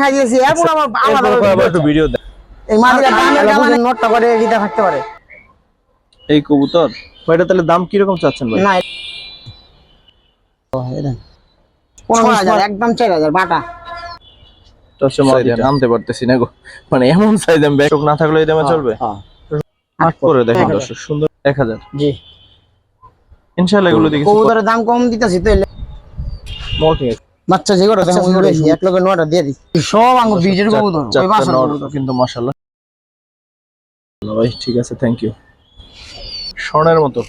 খাই দিয়েছি আমার একটু ভিডিও দেন এই মাদিরা দামের কারণে নোটটা করে দিতে থাকতে পারে। এই কবুতর? ভাই তাহলে দাম কীরকম চাচ্ছেন ভাই? না একদম চার হাজার বাটা। এটা হচ্ছে মাদিটা নামতে পারতেছি না গো। মানে এমন সাইজ আমি ব্যাক না থাকলে এই দামে চলবে? করে দেখেন দর্শক সুন্দর। এক হাজার। জি। ইনশাল্লাহ এগুলো দেখি কবুতরের দাম কম দিতেছি তো এলে ঠিক আছে। বাচ্চা যে করে দেখো এক লোকের নটা দিয়ে দিই। সব আঙ্গ বীজের কবুতর ওই বাসার কবুতর কিন্তু মাশাআল্লাহ। ভাই ঠিক আছে থ্যাংক ইউ স্বর্ণের মতো।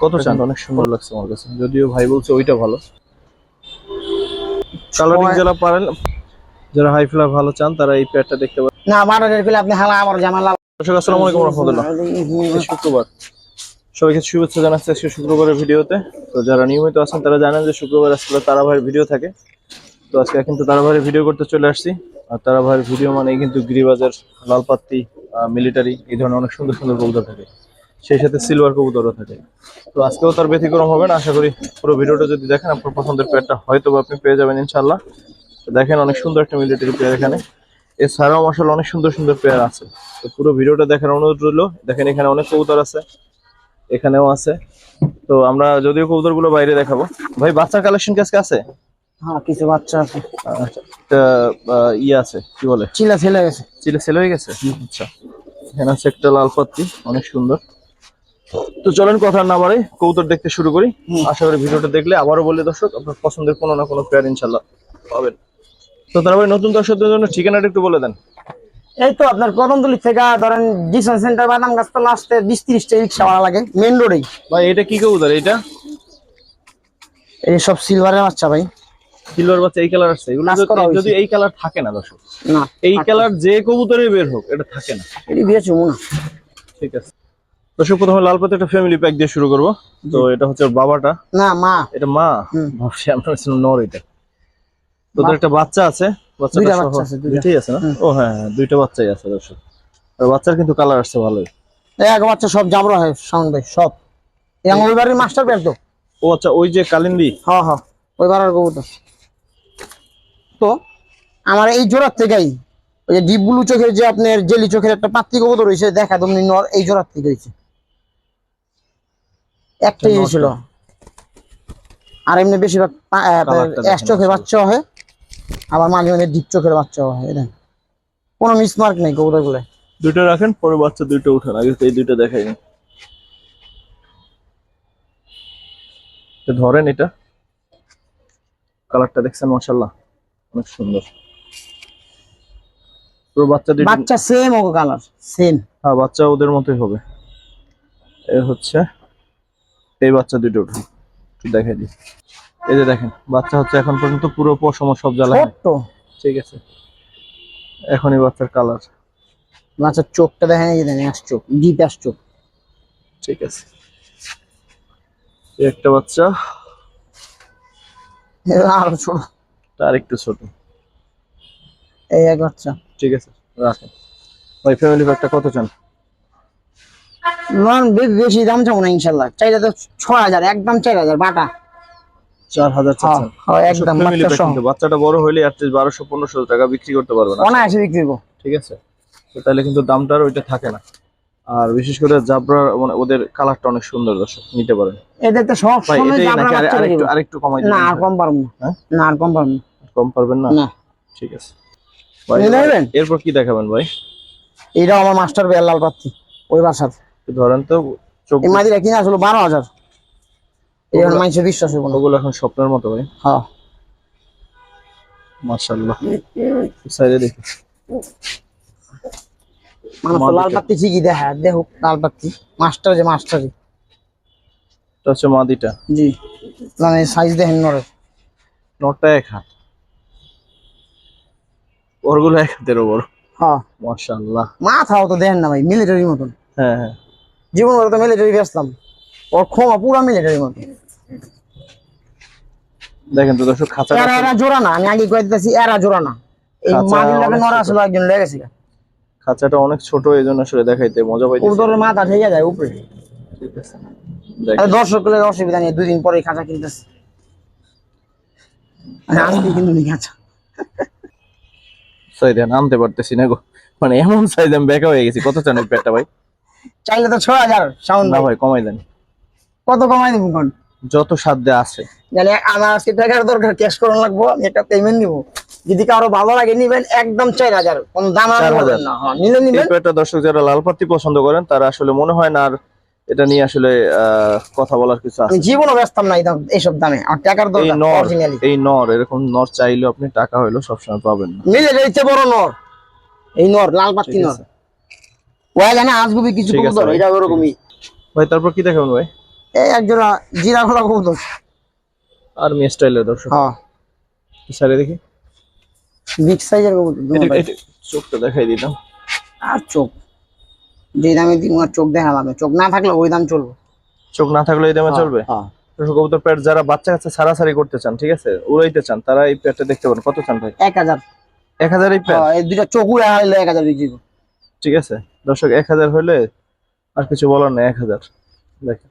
কত চান? অনেক সুন্দর লাগছে আমার কাছে। যদিও ভাই বলছে ওইটা ভালো। কালারিং যারা পারেন যারা হাই ফ্লার ভালো চান তারা এই প্যাডটা দেখতে পারেন। না কিলো আপনি হালা আমার জামা লাল দর্শক আসসালামু আলাইকুম রহমতুল্লাহ। শুক্রবার। সবাইকে শুভেচ্ছা জানাচ্ছি আজকে শুক্রবারের ভিডিওতে। তো যারা নিয়মিত আছেন, তারা জানেন যে শুক্রবার আসলে তারা ভাইয়ের ভিডিও থাকে। তো আজকে কিন্তু তারা ভাইয়ের ভিডিও করতে চলে আসছি। আর তারা ভাইয়ের ভিডিও মানে কিন্তু গিরিবাজার লালপাত্তি মিলিটারি এই ধরনের অনেক সুন্দর সুন্দর কবুতর থাকে। সেই সাথে সিলভার কবুতরও থাকে। তো আজকেও তার ব্যতিক্রম হবে না, আশা করি পুরো ভিডিওটা যদি দেখেন, আপনার পছন্দের পেয়ারটা হয়তো বা আপনি পেয়ে যাবেন ইনশাল্লাহ দেখেন অনেক সুন্দর একটা মিলিটারি পেয়ার এখানে। এছাড়াও মশাল অনেক সুন্দর সুন্দর পেয়ার আছে। তো পুরো ভিডিওটা দেখার অনুরোধ রইল। দেখেন এখানে অনেক কবুতর আছে। এখানেও আছে। তো আমরা যদিও কবুতরগুলো বাইরে দেখাবো। ভাই বাচ্চার কালেকশন কি আজকে আছে? হ্যাঁ কিছু বাচ্চা আছে। আচ্ছা একটা ইয়ে আছে কি বলে? চিলা ছেলে গেছে। চিলে সেল হয়ে গেছে? আচ্ছা এখানে আছে একটা লাল পাত্তি অনেক সুন্দর। তো চলেন কথা না কবুতর দেখতে শুরু করি। আশা করি ভিডিওটা দেখলে আবারও বলে দর্শক আপনার পছন্দের কোনো না কোনো পেয়ার ইনশাল্লাহ পাবেন। তো তারপরে নতুন দর্শকদের জন্য ঠিকানাটা একটু বলে দেন। এই তো আপনার কদমতলি থেকে ধরেন ডিসন সেন্টার বাদাম গাছ তো লাস্টে বিশ ত্রিশটা রিক্সা ভাড়া লাগে মেন রোডেই ভাই এটা কি কবুতর এটা এই সব সিলভারের বাচ্চা ভাই। সিলভার বাচ্চা এই কালার এগুলো যদি- এই কালার থাকে না দর্শক না এই কালার যে কবুতরে বের হোক এটা থাকে না। এটি দিয়েছি মনে ঠিক আছে। দর্শক প্রথমে লাল পাতা একটা ফ্যামিলি প্যাক দিয়ে শুরু করব। তো এটা হচ্ছে বাবাটা। না মা। এটা মা। ভাবছি আমরা নর এটা। তোদের একটা বাচ্চা আছে। বাচ্চাটা সহ- বাচ্চা আছে, দুইটা। দুইটাই আছে না? ও হ্যাঁ হ্যাঁ দুইটা বাচ্চাই আছে দর্শক। আর বাচ্চার কিন্তু কালার আসছে ভালোই। এক বাচ্চা সব জাবরা হয় সাউন্ড ভাই সব। এবং মাস্টার পেয়ার তো। ও আচ্ছা ওই যে কালিন্দি? হ্যাঁ হ্যাঁ ওই বাড়ার কবুতর। তো আমার এই জোড়ার থেকেই ওই যে ডিপ ব্লু চোখের যে আপনার জেলি চোখের একটা পাত্তি কবুতর রয়েছে দেখা তুমি নর এই জোড়ার থেকে হয়েছে। একটাই নরটা। ছিল আর এমনি বেশিরভাগ চোখের বাচ্চা হয়। আবার মাঝে মাঝে ডিপ চোখের বাচ্চা হয় এই দেখেন। কোনো মিসমার্ক নেই কবুতরগুলো দুইটা রাখেন পরে বাচ্চা দুইটা উঠান আগে তো এই দুইটা দেখাইনি ধরেন এটা। কালারটা দেখছেন মাশাল্লাহ অনেক সুন্দর। পুরো বাচ্চা দুইটা বাচ্চা সেম ও কালার সেম হ্যাঁ বাচ্চা ওদের মতোই হবে। এ হচ্ছে এই বাচ্চা দুটো উঠুন। দেখাই দিই। এই যে দেখেন বাচ্চা হচ্ছে এখন পর্যন্ত পুরো পশম সব জ্বালা ঠিক আছে। এখনই বাচ্চার কালার বাচ্চার চোখটা দেখেন এই দেখেন অ্যাশ চোখ ডিপ অ্যাশ চোখ। ঠিক আছে। এই একটা বাচ্চা। এরা আরও ছোট। তার একটু ছোট। এই এক বাচ্চা। ঠিক আছে রাখেন। ওই ফ্যামিলি প্যাকটা কত চান? বেশি দাম চাবো না ইনশাল্লাহ। চাইলে তো ছয় হাজার একদম চার হাজার বাটা। চার হাজার হ্যাঁ, একদম কিন্তু বাচ্চাটা বড় অ্যাটলিস্ট বারোশো পনেরোশো টাকা বিক্রি করতে পারবে না। অনায়াসে বিক্রি করব। ঠিক আছে? তো তাহলে কিন্তু দামটার ওইটা থাকে না। আর বিশেষ করে জাবরা মানে ওদের কালারটা অনেক সুন্দর দর্শক নিতে পারেন। তো সব সময় জাবরা বাচ্চা আরেকটু আরেকটু কমাই না আর কম পারব না। হ্যাঁ? না আর কম পারব কম পারবেন না? না। ঠিক আছে। ভাই নেবেন? এরপর কি দেখাবেন ভাই? এইটাও আমার মাস্টার লাল পাত্তি ওই বাসার। ধরেন তো চোখ এই মাদিরা কিনে আসলো বারো হাজার। মানুষের বিশ্বাস না। ওগুলো এখন স্বপ্নের মতো ভাই। হ্যাঁ। মাশাআল্লাহ। সাইডে দেখি। মানুষ তো লাল পাত্তি ঠিকই দেখা দেখুক লাল পাত্তি মাস্টার যে মাস্টারই। এটা হচ্ছে মাদিটা। জি। মানে সাইজ দেখেন নরের নটটা এক হাত। ওরগুলো এক হাতেরও বড় হ্যাঁ। মাশাআল্লাহ। মাথাও তো দেখেন না ভাই মিলিটারির মতন। হ্যাঁ হ্যাঁ। জীবন তো মিলিটারি বেসলাম ওর ক্ষমা পুরো মিলিটারির মতো দেখেন তো দর্শক খাঁচাটা এরা এরা জোড়া না আমি আগে কয়ে দিতেছি এরা জোড়া না। এই খাঁচা মাদির লাগে অনেক নরা। আসলে একজন লেগেছে খাঁচাটা অনেক ছোট এই আসলে দেখাইতে মজা পাইতেছি। মাথা ঠেকে যায় উপরে। ঠিক আছে। অসুবিধা নেই দুই দিন পরে খাঁচা কিনতেছে। কিন্তু নি খাঁচা। সাইজ দেন আনতে পারতেছি না গো। মানে এমন সাইজ আমি বেকা হয়ে গেছি কত চান প্যাডটা ভাই? চাইলে তো ছয় হাজার সাউন্ড না ভাই। কমাই দেন। কত কমাই দিব কোন যত সাধ্যে আছে। জানি আমার আজকে টাকার দরকার ক্যাশ করানো লাগবো আমি একটা পেমেন্ট নিবো। যদি কারও ভালো লাগে নিবেন একদম চার হাজার। কোন দাম আর 4,000 না হ্যাঁ নিলে এই নিবেন প্যাডটা দর্শক যারা লাল পাত্তি পছন্দ করেন তারা আসলে মনে হয় না আর এটা নিয়ে আসলে কথা বলার কিছু আছে আমি জীবনও ব্যস্তাম না এই দাম এইসব দামে। আর টাকার দরকার অরিজিনালি এই নর এরকম নর চাইলেও আপনি টাকা হইলেও সবসময় পাবেন না। নিলে যাইতে বড় নর। এই নর লাল ঠিক নর। ওয়া জানে আসগুবি কিছু কবুতর এটা ওরকমই। ভাই তারপর কি দেখাবেন ভাই? এই এক জোড়া জিরা খোলা কবুতর আর্মি স্টাইলের দর্শক। হ্যাঁ। সারে দেখি। বিগ সাইজের কবুতর চোখটা দেখাই দিলাম আর চোখ। যে দামে দিব চোখ দেখা চোখ না থাকলে ওই দাম চলবে। চোখ না থাকলে এই দামে চলবে? হ্যাঁ। কবুতর প্যাড যারা বাচ্চা কাছে সারাসারি করতে চান ঠিক আছে? উড়াইতে চান তারা এই প্যাডটা দেখতে পারেন। কত চান ভাই? এক হাজার। এক হাজার এই হ্যাঁ, এই দুইটা চোখ উড়ে হারাইলে এক হাজার বিক্রি ঠিক আছে? দর্শক এক হাজার হলে আর কিছু বলার নেই এক হাজার। দেখেন।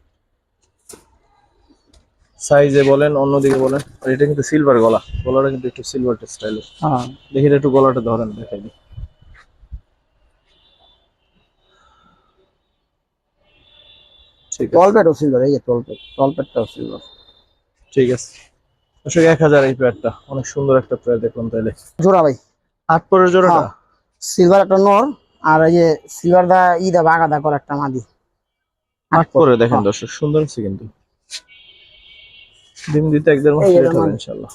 সাইজে বলেন অন্যদিকে বলেন আর এটা কিন্তু সিলভার গলা। গলাটা কিন্তু একটু সিলভার স্টাইলের হ্যাঁ। দেখি একটু গলাটা ধরেন দেখাই দিই। ঠিক আছে। তলপেটও সিলভার এই যে তলপেট তলপেটটাও সিলভার ঠিক আছে। দর্শক এক হাজার এই প্যাডটা অনেক সুন্দর একটা প্যাড দেখলাম তাইলে। জোড়া ভাই। আট পরের জোড়াটা? হ্যাঁ। সিলভার একটা নর আর এই যে সিলভার দা ইদা বাগাদা করে একটা মাদি। আট পরে দেখেন দর্শক সুন্দর আছে কিন্তু। ডিম দিতে এক দেড় মাস লেট হবে মাদি। ইনশাল্লাহ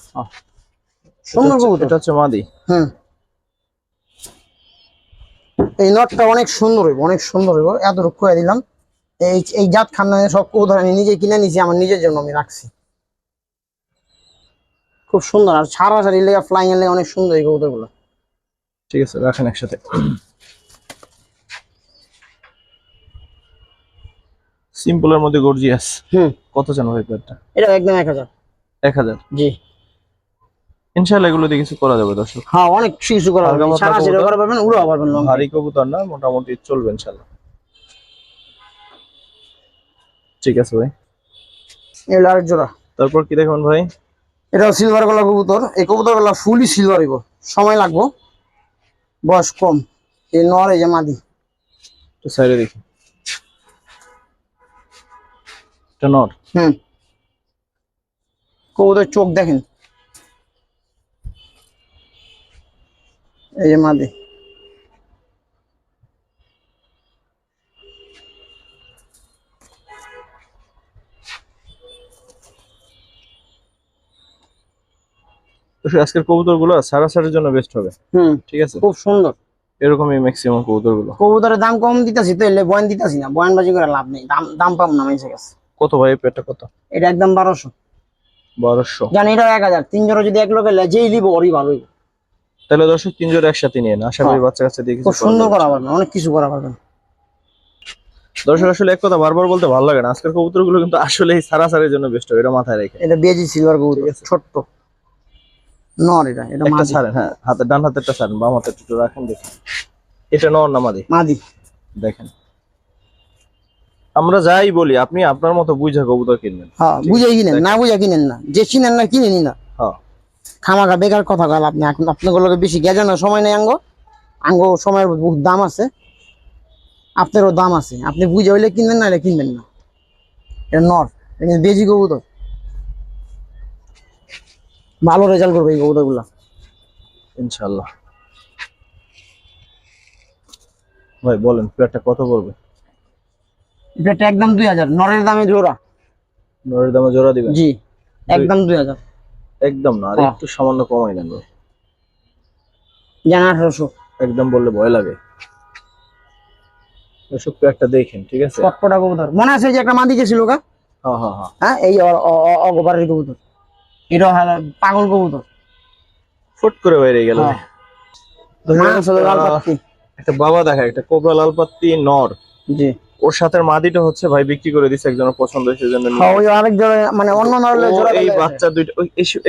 সুন্দর কবুতর। এটা হচ্ছে মাদি। হুম। এই নটটা অনেক সুন্দর হইব অনেক সুন্দর হইব। এত করে দিলাম। এই এই জাত খান্না সব কবুতর আমি নিজে কিনে নিছি আমার নিজের জন্য আমি রাখছি। খুব সুন্দর। আর সারা সারি লেগে ফ্লাইং এর লেগে অনেক সুন্দর এই কবুতরগুলো ঠিক আছে রাখেন একসাথে। সিম্পলের মধ্যে গর্জিয়াস হুম। কত চান ভাই প্যাডটা এটা একদম এক হাজার। এক হাজার? জি। ইনশাল্লাহ এগুলো দিয়ে কিছু করা যাবে দর্শক। হ্যাঁ অনেক কিছু করা পাতলা সারা সারি কবুতর। করা পারবেন উড়াও পারবেন লং ভারী কবুতর না মোটামুটি চলবে ইনশাল্লাহ ঠিক আছে ভাই। এগুলো আরেক জোড়া। তারপর কি দেখবেন ভাই? এটাও সিলভার গলা কবুতর। এই কবুতর গলা ফুলই সিলভার হইব। সময় লাগবো। বয়স কম। এই নর এই যে মাদি। একটু সাইডে দেখি। হুম। কবুতর চোখ দেখেন। এই যে মাদি। আজকের কবুতরগুলো সারাসারির জন্য বেস্ট হবে। হুম। ঠিক আছে? খুব সুন্দর। এরকমই ম্যাক্সিমাম কবুতরগুলো কবুতরের দাম কম দিতেছি তো এলে বয়ান দিতেছি না। বয়ান বাজি করে লাভ নেই। দাম দাম পাবো না মানুষের কাছে। কত ভাই পেটটা কত? এটা একদম বারোশো। বারোশো। জানি এটা এক হাজার। তিন জোড়া যদি এক লোকে যেই দিব ওরই ভালো হইব। তাহলে দর্শক তিন জোড়া একসাথে নিয়ে না আশা করি হ্যাঁ। বাচ্চা কাছে কিছু খুব সুন্দর করা পারবেন অনেক কিছু করা পারবেন। দর্শক আসলে এক কথা বারবার বলতে ভালো লাগে না। আজকের কবুতরগুলো কিন্তু আসলে এই সারাসারির জন্য বেস্ট হবে এটা মাথায় রেখে। এটা বেজি সিলভার কবুতর ছোট্ট। নর এটা এটা মাদি। ছাড়েন হ্যাঁ। হাতে ডান হাতেরটা ছাড়েন বাম হাতের একটু রাখেন দেখেন এটা নর না মাদি? মাদি। দেখেন। আমরা যাই বলি আপনি আপনার মতো বুঝা কবুতর কিনবেন। হ্যাঁ বুঝে কিনেন না বুঝে কিনেন না। যে চিনেন না কিনে নিন না। হ্যাঁ। খামাখা বেকার কথা কল আপনি এখন আপনাগুলোকে বেশি গেজানোর সময় নেই আঙ্গ। আঙ্গ সময়ের বহুত দাম আছে। আপনারও দাম আছে। আপনি বুঝে হইলে কিনবেন না হলে কিনবেন না। এটা নর। এটা বেজি কবুতর। ভালো রেজাল্ট করবে এই কবুতরগুলা ইনশাল্লাহ ভাই বলেন প্লেটটা কত পড়বে? এটা একদম দুই হাজার। নরের দামে জোড়া। নরের দামে জোড়া দিবেন? জি একদম দুই হাজার। একদম না আর হ্যাঁ। একটু সামান্য কমাই দেন ভাই। জানা আঠারোশো। একদম বললে ভয় লাগে। এসব একটা দেখেন ঠিক আছে? চটপটা কবুতর। মনে আছে যে একটা মাদি গেছিল কা হ্যাঁ হ্যাঁ হ্যাঁ। হ্যাঁ এই অ- অ- অ- অগোপারের কবুতর। এটা হলো পাগল কবুতর। ফুট করে বেরিয়ে গেল। হ্যাঁ। একটা বাবা দেখা একটা কোবরা লাল পাত্তি নর। জি। ওর সাথে মাদিটা হচ্ছে ভাই বিক্রি করে দিছে একজনের পছন্দ হয়েছে সেজন্য নিয়ে হ্যাঁ, ওই আরেক জোড়া মানে অন্য নরলে জোড়া এই বাচ্চা দুইটা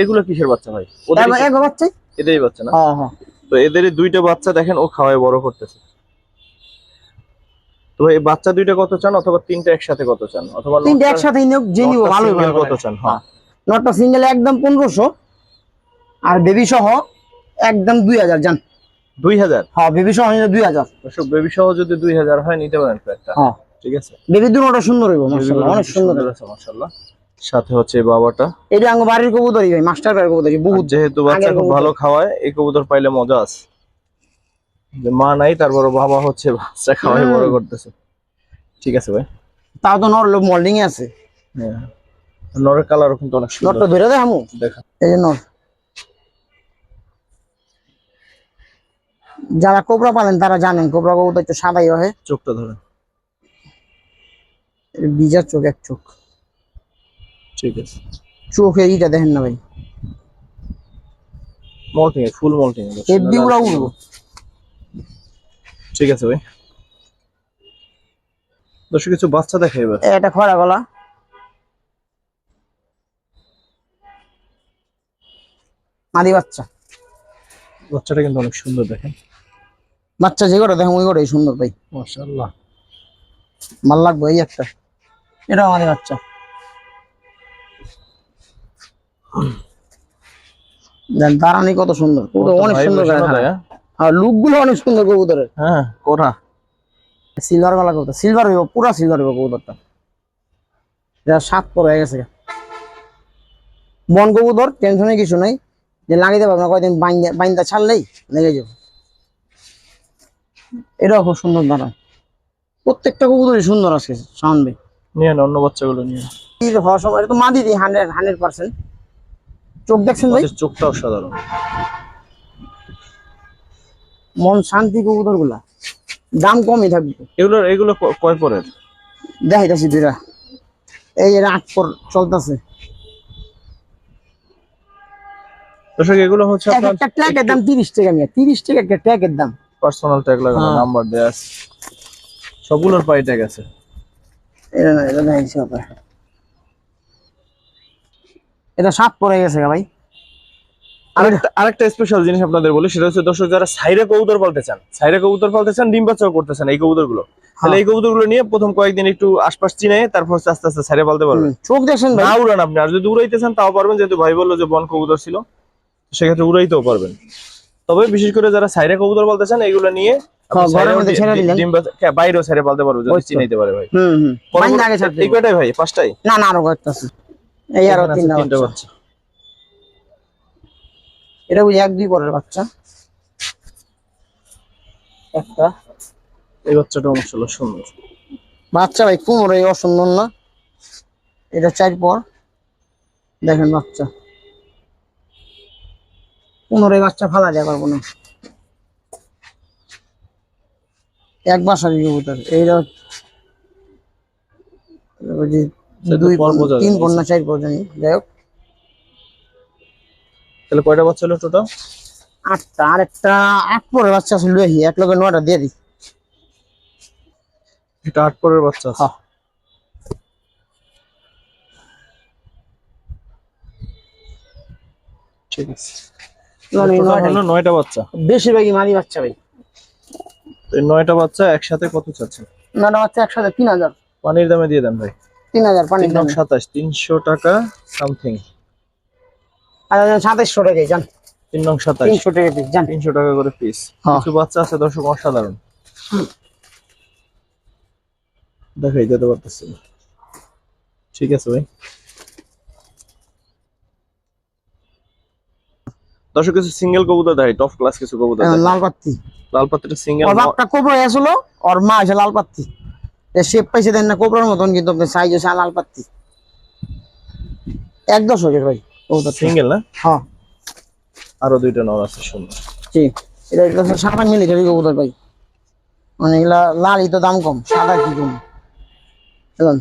এগুলো কিসের বাচ্চা ভাই। ওদের এগো বাচ্চা? এদেরই বাচ্চা না? হ্যাঁ হ্যাঁ। তো এদেরই দুইটা বাচ্চা দেখেন ও খাওয়ায় বড় করতেছে। তো এই বাচ্চা দুইটা কত চান অথবা তিনটা একসাথে কত চান? অথবা তিনটে একসাথে নিয়োগ যে নিব ভালো কত চান? হ্যাঁ। নটটা সিঙ্গেল একদম পনেরোশো আর বেবি সহ একদম দুই হাজার জান। দুই হাজার? হ্যাঁ বেবি সহ দুই হাজার। বেবি সহ যদি দুই হাজার হয় নিতে পারেন হ্যাঁ। ঠিক আছে? বেবি দুটোটা সুন্দর হইব অনেক সুন্দর সুন্দর আছে মাশাআল্লাহ। সাথে হচ্ছে বাবাটা। এটা আঙ্গ বাড়ির কবুতরই ভাই মাস্টার বাড়ির কবুতরই বহুত যেহেতু বাচ্চা খুব ভালো খাওয়ায় এই কবুতর পাইলে মজা আছে। মা নাই তারপর বাবা হচ্ছে বাচ্চা খাওয়াই বড় করতেছে। ঠিক আছে ভাই? তাও তো নর মোল্ডিং এ আছে। হ্যাঁ। নরের কালারও কিন্তু অনেক সুন্দর নরটা ধরে দেখা। এই যে নর। যারা কোবরা পালেন তারা জানেন কোবরা কবুতর একটু সাদাই হয় চোখটা ধরেন। বিজার চোখ এক চোখ। ঠিক আছে। চোখে এইটা দেখেন না ভাই। মল্টিং ফুল মল্টিং হেব্বি উড়া উড়বো। ঠিক আছে ভাই। দর্শক কিছু বাচ্চা দেখে এবার। এটা খরা গলা। মাদি বাচ্চা। বাচ্চাটা কিন্তু অনেক সুন্দর দেখেন। বাচ্চা যে দেখেন ওই সুন্দর ভাই। মাশাআল্লাহ। ভালো লাগবে এই একটা। এটা আমাদের বাচ্চা। দেন দাঁড়ানি কত সুন্দর। অনেক সুন্দর অনেক কবুতরের। হ্যাঁ সিলভার গলা কবুতর সিলভার হইব পুরা সিলভার হইব কবুতরটা। এটা সাত পর হয়ে গেছে বন কবুতর টেনশনে কিছু নাই। যে লাগিয়ে দেবো না কয়দিন বাইন্দা বাইন্দা ছাড়লেই লেগে যাবে। এটাও খুব সুন্দর দাঁড়ায়। প্রত্যেকটা কবুতরই সুন্দর আছে শাওন নিয়ে অন্য বাচ্চাগুলো নিয়ে। এই হওয়ার সময় তো মাদি দিই হান্ড্রেড হান্ড্রেড পার্সেন্ট। চোখ দেখছেন ভাই? চোখটাও সাধারণ মন শান্তি কবুতরগুলা দাম কমই থাকবে। এগুলো এগুলো কয় পরের? দেখাইতেছি দুইটা। এই আট পর চলতেছে। দর্শক এগুলো হচ্ছে আপনার একটা ট্যাগের দাম তিরিশ টাকা নিয়ে তিরিশ টাকা একটা ট্যাগের দাম। পার্সোনাল ট্যাগ লাগানো হ্যাঁ। নাম্বার দেয়া আছে। সবগুলোর পাই ট্যাগ আছে। এটা না এটা দেখাইছি আপনার এটা সাত পরে গেছে ভাই। আরেকটা আরেকটা স্পেশাল জিনিস আপনাদের বলি সেটা হচ্ছে দর্শক যারা সাইরে কবুতর পালতে চান সাইরে কবুতর পালতে চান ডিম বাচ্চাও করতে চান এই কবুতরগুলো তাহলে এই কবুতরগুলো নিয়ে প্রথম কয়েকদিন একটু আশপাশ চিনে তারপর আস্তে আস্তে সাইরে পালতে পারবেন। চোখ দেখছেন ভাই। না উড়ান আপনি আর যদি উড়াইতে চান তাও পারবেন যেহেতু ভাই বলল যে বন কবুতর ছিল সেক্ষেত্রে উড়াইতেও পারবেন। তবে বিশেষ করে যারা সাইরে কবুতর পালতে চান এগুলো নিয়ে হ্যাঁ, বাইরেও সাইরে পালতে পারবে যদি চিনাইতে পারে ভাই। এই কয়টাই পাঁচটাই? না না আরও কয়েকটা এই আরও তিনটা তিনটা বাচ্চা। এটা বুঝি এক দুই পরের বাচ্চা। একটা। এই মাসাল্লাহ সুন্দর। বাচ্চা ভাই কোমরে এই অসুন্দর না। এটা চার পর। দেখেন বাচ্চা। এই বাচ্চা ফালা দেওয়া পারব না। এক বাসার কবুতর এইটা দুই তিন যায়। পর না চার পর যাই হোক। তাহলে কয়টা বাচ্চা হলো টোটাল আটটা। আরেকটা আট পরের বাচ্চা আছে লুয়ে। এক লোকের নয়টা দিয়ে দিই। এটা আট পরের বাচ্চা হ্যাঁ। ঠিক আছে। হলো নয়টা বাচ্চা। বেশিরভাগই মারি বাচ্চা ভাই। এই নয়টা বাচ্চা একসাথে কত চাচ্ছেন? নয়টা বাচ্চা একসাথে তিন হাজার। পানির দামে দিয়ে দেন ভাই। তিন হাজার সাতাশ তিনশো টাকা সামথিং। সাতাইশশো টাকাই যান তিন নং সাতাশ। তিনশো টাকা দিই যান তিনশো টাকা করে পিস হ্যাঁ। কিছু বাচ্চা আছে দর্শক অসাধারণ। দেখাই যেতে পারতেছি না। ঠিক আছে ভাই। দর্শক কিছু সিঙ্গেল কবুতর দেখাই টপ ক্লাস কিছু কবুতর হ্যাঁ। লাল পাত্তি লাল পাত্রের সিঙ্গেল বাপটা কোবরা আসছিল ওর মা আছে লাল পাত্তি শেপ পাইছে দেন না কোবরার মতন কিন্তু আপনার সাইজ আছে লাল পাত্তি এক দশকের ভাই কবুতর সিঙ্গেল না? হ্যাঁ। আরও দুইটা নর আছে সুন্দর। জি এটা এটা সাদা মিলিটারি কবুতর ভাই। মানে এগুলা লালই তো দাম কম সাদা কি কম? দেখুন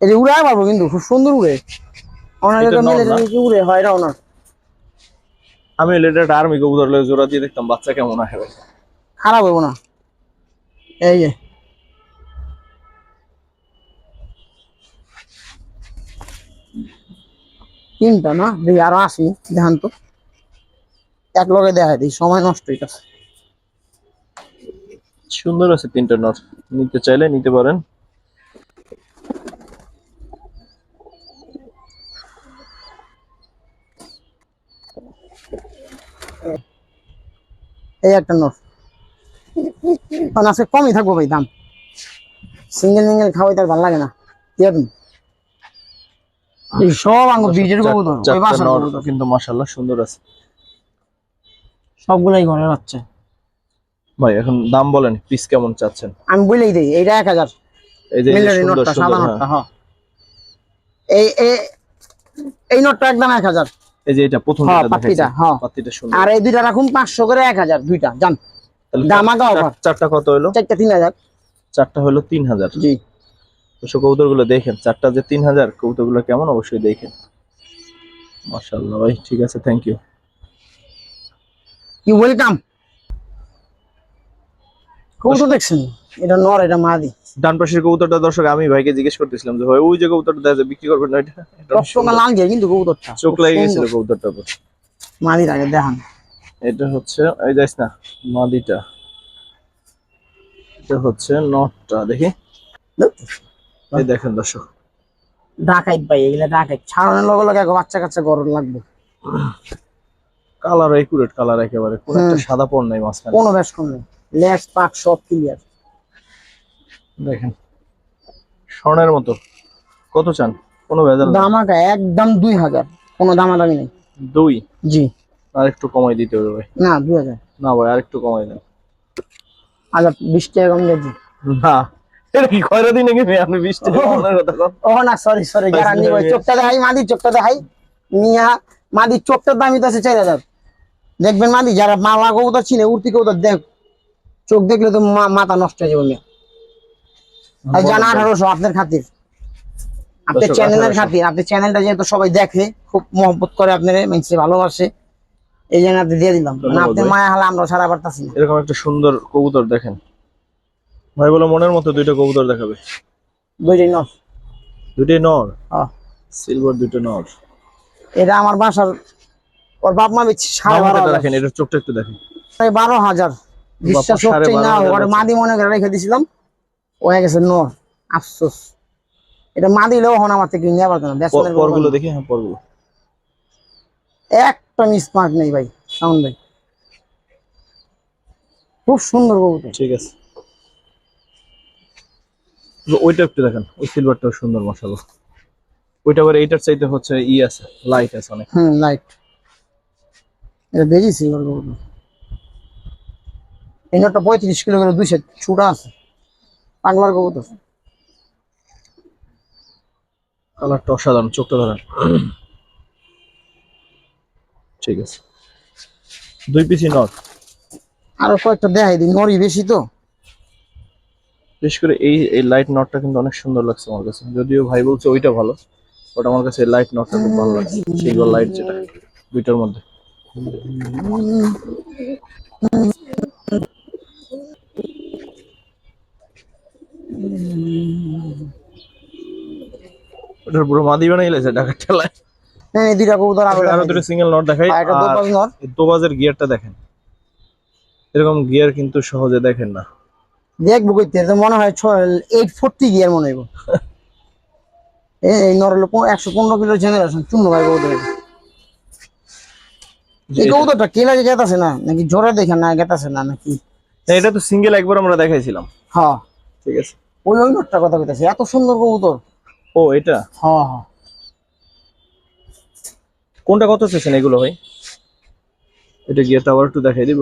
এই যে উড়ায় পারব কিন্তু খুব সুন্দর উড়ে। ওনার এটা একটা নর না? মিলিটারি কি উড়ে হয় এটা ওনার আমি লেটার আর্মি কবুতর লয়ে জোড়া দিয়ে দেখতাম বাচ্চা কেমন আসে ভাই। খারাপ হব না। এই যে। তিনটা না? দেখি আরও আসি দেখান তো। এক লগে দেখা দিই সময় নষ্ট হইতাছে। সুন্দর আছে তিনটা নর নিতে চাইলে নিতে পারেন। এই একটা নোট। কারণ আজকে কমই থাকব ভাই দাম। সিঙ্গেল সিঙ্গেল খাওয়াই তার ভালো লাগে না। আপনি সব আঙ্গ বীজের কবুতর। ওই বাসার কবুতর। কিন্তু মাশাআল্লাহ সুন্দর আছে। সবগুলাই ঘরে বাচ্চা। ভাই এখন দাম বলেন পিস কেমন চাচ্ছেন? আমি বলেই দিই এইটা এক হাজার। এই যে সুন্দর সুন্দর হ্যাঁ। হ্যাঁ। এই নোটটা একদম এক হাজার। এই যে এটা প্রথম হ্যাঁ, হ্যাঁ। সুন্দর। আর এই দুইটা রাখুন পাঁচশো করে এক হাজার দুইটা জান। অফার। চারটা কত হলো? চারটা তিন হাজার। চারটা হলো তিন হাজার। জি। তো গুলো দেখেন চারটা যে তিন হাজার কবুতরগুলো কেমন অবশ্যই দেখেন। মাশাআল্লাহ ভাই ঠিক আছে থ্যাংক ইউ ইউ ওয়েলকাম কবুতর দেখছেন? এটা নর এটা মাদি। ডান পাশের কবুতরটা দর্শক আমি ভাইকে জিজ্ঞেস করতেছিলাম যে ভাই ওই যে কবুতরটা বিক্রি করবেন না এটা লাল কিন্তু কবুতরটা। চোখ লেগে গেছিল সুন্দর। কবুতরটার উপর মাদির আগে দেখান। এটা হচ্ছে এই যাইস না মাদিটা। এটা হচ্ছে নটটা দেখি। এই দেখেন দর্শক। ডাকাইত ভাই এগুলা ডাকাইত। ছাড়ানোর লগে লগে বাচ্চা কাচ্চা গরম লাগবে। কালার একুরেট কালার একেবারে কোন একটা সাদা পড় নাই মাঝখানে। কোনো ব্যাস কম নেই। লেস পাক সব ক্লিয়ার দেখেন। স্বর্ণের মতো। কত চান? কোনো ভেজাল। দামাকা একদম দুই হাজার। কোনো দামাদামি নেই। দুই? জি। আর একটু কমাই দিতে হবে ভাই। না দুই হাজার। না ভাই আর একটু কমাই দেন। আচ্ছা বিশ টাকা কম দিয়েছি না। আপনি বিশ টাকা? ও না সরি সরি আছে। চোখটা দেখাই মাদির চোখটা দেখাই। নিয়া মাদির চোখটার দামই তো আছে চার হাজার। দেখবেন মাদি যারা মালা কবুতর চিনে উর্তি কবুতর দেখ। চোখ দেখলে তো মাথা নষ্ট হয়ে যাবে মেয়ে। আর জানা আঠারোশো আপনার খাতির। আপনার দর্শক, চ্যানেলের খাতির আপনি চ্যানেলটা যেহেতু সবাই দেখে খুব মহব্বত করে আপনার মানুষে ভালোবাসে এই জন্য আপনি দিয়ে দিলাম। না ধন্যবাদ ভাই। মায়া হলে আমরা সারা পারতাছি না। এরকম একটা সুন্দর কবুতর দেখেন। ভাই বলে মনের মতো দুইটা কবুতর দেখাবে। দুইটাই নস দুইটাই নর? হ্যাঁ। সিলভার নর। এটা আমার বাসার ওর বাপ মা বেচছে সাড়ে বারো হাজার। দেখেন এটার চোখটা একটু দেখেন। বারো হাজার। বিশ্বাস না ওর মাদি মনে করে রেখে দিছিলাম। ও হয়ে গেছে নর আফসোস। এটা মা দিলেও হন আমার থেকে নিয়ে পারতো না পরগুলো দেখি হ্যাঁ পরগুলো। একটা মিসমার্ক নেই ভাই সাউন্ড ভাই। খুব সুন্দর কবুতর। ঠিক আছে। ওইটা একটু দেখেন ওই সিলভারটাও সুন্দর মশালা ওইটা আবার এইটার চাইতে হচ্ছে ই আছে লাইট আছে অনেক। হুম লাইট এটা বেজি সিলভার কবুতর। এই নটটা পঁয়ত্রিশ কিলো করে দুইশো ছুটা আছে। পাগলার কবুতর কালারটা অসাধারণ চোখটা ধরেন। ঠিক আছে। দুই পিসি নট। আরও কয়েকটা দেখাই দিই নরি বেশি তো। বিশেষ করে এই এই লাইট নটটা কিন্তু অনেক সুন্দর লাগছে আমার কাছে। যদিও ভাই বলছে ওইটা ভালো বাট আমার কাছে লাইট নটটা খুব ভালো লাগছে সিলভার লাইট যেটা দুইটার মধ্যে। ওটার পুরো মাদি বানাই লেছে ঢাকার ঠেলায়। হ্যাঁ এই দুইটা কবুতর আরও আরও দুটো সিঙ্গেল নট দেখাই আর দোবাজের গিয়ারটা দেখেন। এরকম গিয়ার কিন্তু সহজে দেখেন না। দেখব কইতে মনে হয় এইট ফোরটি গিয়ার মনে হইব। এই নর কিলো জেনারেশন চূর্ণ ভাই কবুতর। এই কবুতরটা কে লাগে গেতাছে না? নাকি জোরে দেখে না গেতাছে না নাকি? এটা তো সিঙ্গেল একবার আমরা দেখাইছিলাম। হ্যাঁ। ঠিক আছে। ওই ওই নটটা কথা কইতাছে এত সুন্দর কবুতর। ও এটা? হ্যাঁ হ্যাঁ। কোনটা কত চেয়েছেন এগুলো ভাই? এটা গিয়ারটা আবার একটু দেখাই দিব।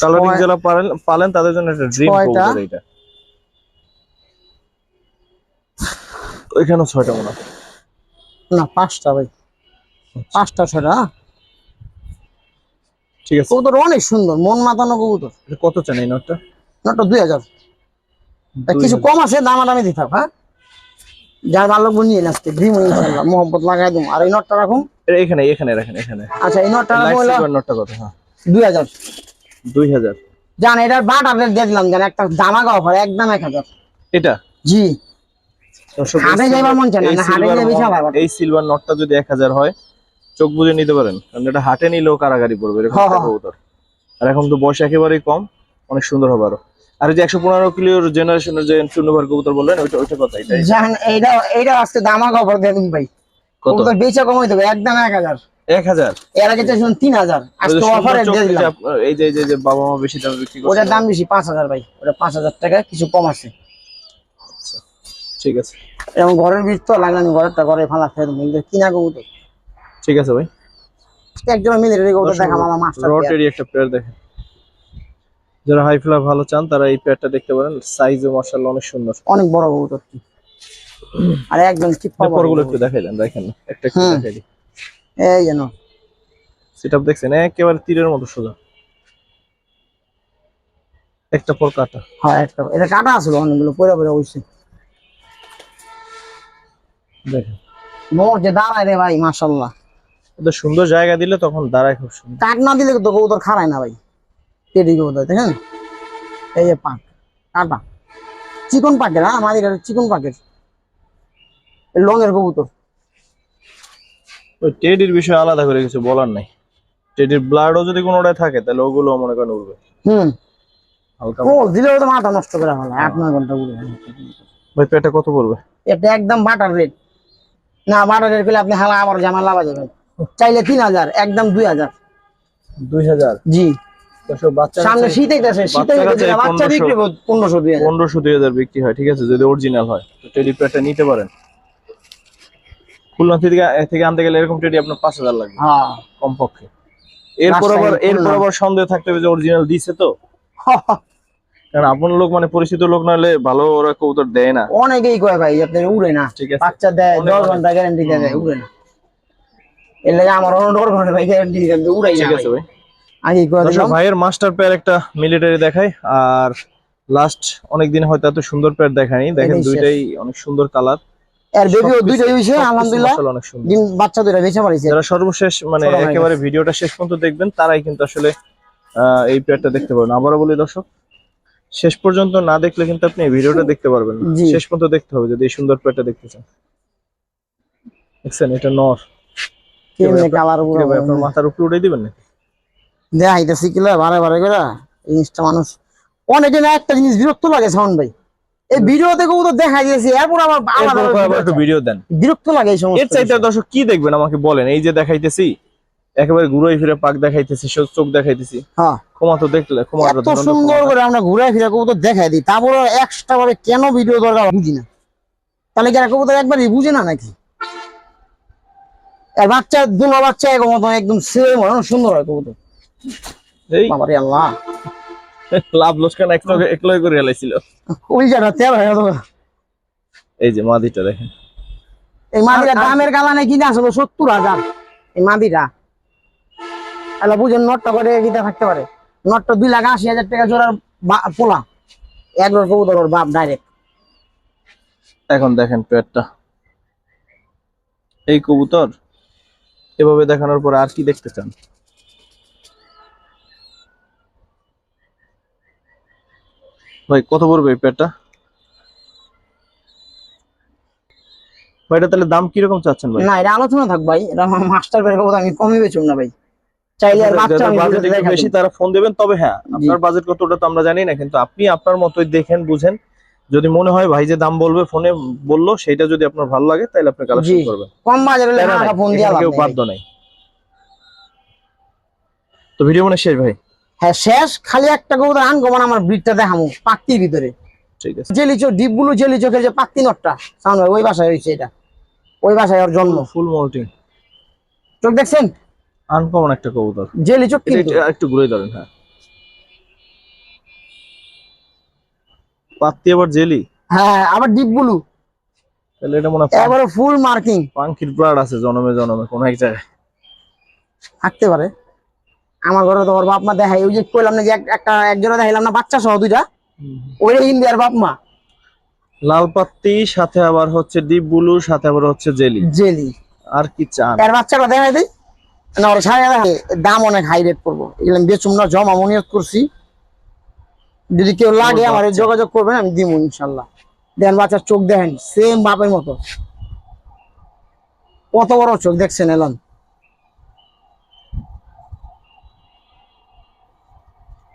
কালারিং যারা পারেন পালেন তাদের জন্য একটা ড্রিম ছয়টা। কবুতর এটা ওইখানেও ছয়টা মনে হয়। না পাঁচটা ভাই। পাঁচটা ছটা হ্যাঁ? ঠিক আছে। কবুতর অনেক সুন্দর মন মাতানো কবুতর। কত চান এই নটটা? নটটা দুই হাজার। কিছু কম আছে দামাদামি দিতে হ্যাঁ? যার ভালো লাগবে নিয়ে আসতে ভীম ইনশাল্লাহ মোহব্বত লাগাই দিম আর এই নটটা রাখুন। এখানে এখানে রাখেন এখানে। আচ্ছা এই নটটা রাখুন নটটা কত? হ্যাঁ। দুই হাজার। দুই হাজার। জান এটার বাট আপনার দিয়ে দিলাম জান একটা দামাকা অফার একদম এক হাজার। এটা? জি। হাটে যাইবার মন চায় না, হাটে আবার। এই সিলভার নটটা যদি এক হাজার হয় চোখ বুঝে নিতে পারেন। কারণ এটা হাটে নিলেও কারাগারি পড়বে এরকম হ্যাঁ, হ্যাঁ। কবুতর। আর এখন তো বয়স একেবারেই কম অনেক সুন্দর হবে আরও। আর যে একশো পনেরো কিলোর জেনারেশনের যে চূর্ণভার কবুতর বললেন ওইটা ওইটা কথা জান এইটা এইটা আজকে দামাকা অফার দিয়ে দিন ভাই। কত? কবুতর বেচা কমাই দেবে একদম এক হাজার। এক হাজার? এর আগে চাইছিলাম তিন হাজার আজকে অফারে দিয়ে এই যে দিলাম এই যে যে- যে বাবা মা বেশি দামে বিক্রি ওটার দাম বেশি পাঁচ হাজার ভাই। ওটা পাঁচ হাজার টাকা কিছু কম আছে। ঠিক আছে। এবং ঘরের ভিড় তো লাগানি ঘরেরটা ঘরে ফালা খেয়ে কিনা কবুতর। ঠিক আছে ভাই? একজন মিলে রেডি কবুতর দেখা মামা মাস্টার রটেরই একটা পেয়ার দেখেন। যারা হাই ফ্লার ভালো চান তারা এই পেয়ারটা দেখতে পারেন। সাইজও মার্শাল্লাহ অনেক সুন্দর। অনেক বড় কবুতর। আর একজন কি পাবো পরগুলো একটু দেখাই দেন দেখেন। একটা একটু দেখাই দিই। এই যেন সেট আপ দেখছেন? একেবারে তীরের মতো সোজা। একটা পর কাটা। হ্যাঁ একটা এটা কাটা আসলো অনেকগুলো পরে পরে অবশ্যই দেখেন। মোর যে দাঁড়ায় রে ভাই মাশাল্লাহ ওদের সুন্দর জায়গা দিলে তখন দাঁড়ায় খুব সুন্দর। কাট না দিলে তো কবুতর খারায় না ভাই। পেটি কবুতর দেখেন? এই যে পাক কাটা চিকন পাকের হ্যাঁ আমাদের চিকন পাকের। লঙের কবুতর। ওই টেডির বিষয়ে আলাদা করে কিছু বলার নাই। টেডির ব্লাডও যদি কোনোটায় থাকে তাহলে ওগুলো মনে করেন উঠবে হুম। হালকা ও দিলেও তো মাথা নষ্ট করে আট নয় ঘণ্টা ঘুরে ভাই পেটে কত পড়বে? এটা একদম বাটার রেট না বাটার রেট পেলে আপনি হালা আবার জামা লাভা যাবেন। চাইলে তিন হাজার একদম দুই হাজার। দুই হাজার? জি। সামনে শীত আইতেছে শীতে বাচ্চা কাছে বাচ্চা 1500 বিক্রি পনেরোশো দুই পনেরোশো দুই হাজার বিক্রি হয় ঠিক আছে? যদি অরিজিনাল হয় তো টেডি প্যাডটা নিতে পারেন। খুলনা থেকে থেকে আনতে গেলে এরকম টেডি আপনার পাঁচ হাজার লাগবে। হ্যাঁ। কমপক্ষে। এরপর আবার এরপর খুলনা। আবার সন্দেহ থাকতে হবে যে অরিজিনাল দিছে তো। কারণ আপন লোক মানে পরিচিত লোক না হলে ভালো ওরা কবুতর দেয় না। অনেকেই কয় ভাই আপনার উড়ে না। ঠিক আছে। বাচ্চা দেয় দশ ঘণ্টা গ্যারান্টি দেয় উড়ে না। এর লাগে আমার অনেক ঘণ্টা ভাই গ্যারান্টি উড়াই ঠিক আছে ভাই। আগে ভাইয়ের মাস্টার পেয়ার একটা মিলিটারি দেখায় আর লাস্ট অনেকদিন হয়তো এত সুন্দর পেয়ার দেখায়নি। দেখেন দুইটাই অনেক সুন্দর কালারের বেবিও দুইটাই হইছে আলহামদুলিল্লাহ। অনেক ডিম বাচ্চা দুইটা বেঁচে পারিছে যারা সর্বশেষ মানে একেবারে ভিডিওটা শেষ পর্যন্ত দেখবেন তারাই কিন্তু আসলে আহ, এই পেয়ারটা দেখতে পারবেন। আবারও বলি দর্শক শেষ পর্যন্ত না দেখলে কিন্তু আপনি এই ভিডিওটা দেখতে পারবেন না। শেষ পর্যন্ত দেখতে হবে যদি এই সুন্দর পেয়ারটা দেখতে চান। দেখছেন এটা নর। কেমনে কালার কি আপনার মাথার উপরে উঠে দিবেন নাকি? দেখাইতেছি কিলা বারে বারে করে জিনিসটা মানুষ অনেকে না একটা জিনিস বিরক্ত লাগে সাউন্ড ভাই। এই ভিডিও থেকে তো দেখা দিয়েছি এরপর আবার আলাদা এরপর আবার একটু ভিডিও দেন। বিরক্ত লাগে এই সমস্ত এর চাইতে দর্শক কি দেখবেন আমাকে বলেন? এই যে দেখাইতেছি একেবারে ঘুরে ফিরে পাক দেখাইতেছি চোখ দেখাইতেছি। হ্যাঁ। ক্ষমা তো দেখলে ক্ষমা এত সুন্দর করে আমরা ঘুরে ফিরে কবুতর দেখাই দিই। তারপরে এক্সট্রা ভাবে কেন ভিডিও দরকার বুঝি না। তাহলে কি কবুতর একবারই বুঝে না নাকি? আর বাচ্চা দুলো বাচ্চা এক মতো একদম সেম অনেক সুন্দর হয় কবুতর। এই? বাবারে আল্লাহ। লাভ লোসকান করে হেলাইছিল ওই জায়গা তেল হয়ে গেল। এই যে মাদিটা দেখেন। এই মাদিরা দামের গালানে কিনে আসলো সত্তর হাজার। এই তাহলে বুঝেন নটটা করে কিনা থাকতে পারে। নটটা দুই লাখ আশি হাজার টাকা জোড়ার পোলা। একবার কবুতর ওর বাপ ডাইরেক্ট এখন দেখেন পেটটা। এই কবুতর এভাবে দেখানোর পর আর কি দেখতে চান? ভাই কত পড়বে এই পেটটা ভাই এটা তাহলে দাম কীরকম চাচ্ছেন ভাই? না এটা আলোচনা থাক ভাই। এটা মাস্টার বের কবুতর আমি কমই বেচুম না ভাই। চাইলে আর বাচ্চা আমি বাজেট একটু বেশি তারা ফোন দেবেন। তবে হ্যাঁ আপনার বাজেট কত ওটা তো আমরা জানি না কিন্তু আপনি আপনার মতোই দেখেন বুঝেন। যদি মনে হয় ভাই যে দাম বলবে ফোনে বলল সেটা যদি আপনার ভালো লাগে তাহলে আপনি কালেকশন করবেন। কম বাজারে না ফোন দিয়া কেউ। বাধ্য নাই। তো ভিডিও মানে শেষ ভাই? হ্যাঁ শেষ। খালি একটা কবুতর আনকমন আমার ব্রিডটা দেখামু পাক্তির ভিতরে। ঠিক আছে। জেলি চোখ ডিপ ব্লু জেলি চোখের যে পাক্তি নটটা সামনে ওই বাসায় হয়েছে এটা। ওই বাসায় ওর জন্ম। ফুল মোল্টিং চোখ দেখছেন? আনকমন একটা কবুতর। জেলি চোখ এটা কিন্তু। একটু- একটু ঘুরে ধরেন হ্যাঁ। পাত্তি আবার জেলি? হ্যাঁ আবার ডিপ ব্লু তাহলে এটা মনে হয় এবারে ফুল মার্কিং পাঙ্কির ব্লাড আছে জনমে জনমে কোন এক জায়গায়। থাকতে পারে। আমার ঘরে তো ওর বাপ মা দেখাই ওই যে কইলাম না যে এক- একটা একজনে দেখাইলাম না বাচ্চা সহ দুইটা ওই ইন্ডিয়ার বাপ মা। লাল পাত্তি সাথে আবার হচ্ছে ডিপ ব্লু সাথে আবার হচ্ছে জেলি। জেলি। আর কি চান? এর বাচ্চাটা দেখাই দিই। না ওর সাড়ে দাম অনেক হাই রেট পড়ব এগুলো বেচুম না জমা মনিয়ত করছি। যদি কেউ লাগে আমার যোগাযোগ করবেন আমি দিব ইনশাল্লাহ। দেখেন বাচ্চার চোখ দেখেন সেম বাপের মতো। কত বড় চোখ দেখছেন এলন?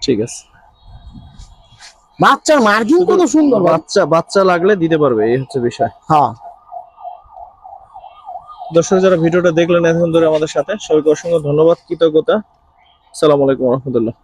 ঠিক আছে। বাচ্চার মার্কিং কত সুন্দর বাচ্চা বাচ্চা লাগলে দিতে পারবে এই হচ্ছে বিষয়। হ্যাঁ। দর্শক যারা ভিডিওটা দেখলেন এখন ধরে আমাদের সাথে সবাইকে অসংখ্য ধন্যবাদ কৃতজ্ঞতা। সালাম আলাইকুম রহমতুল্লাহ।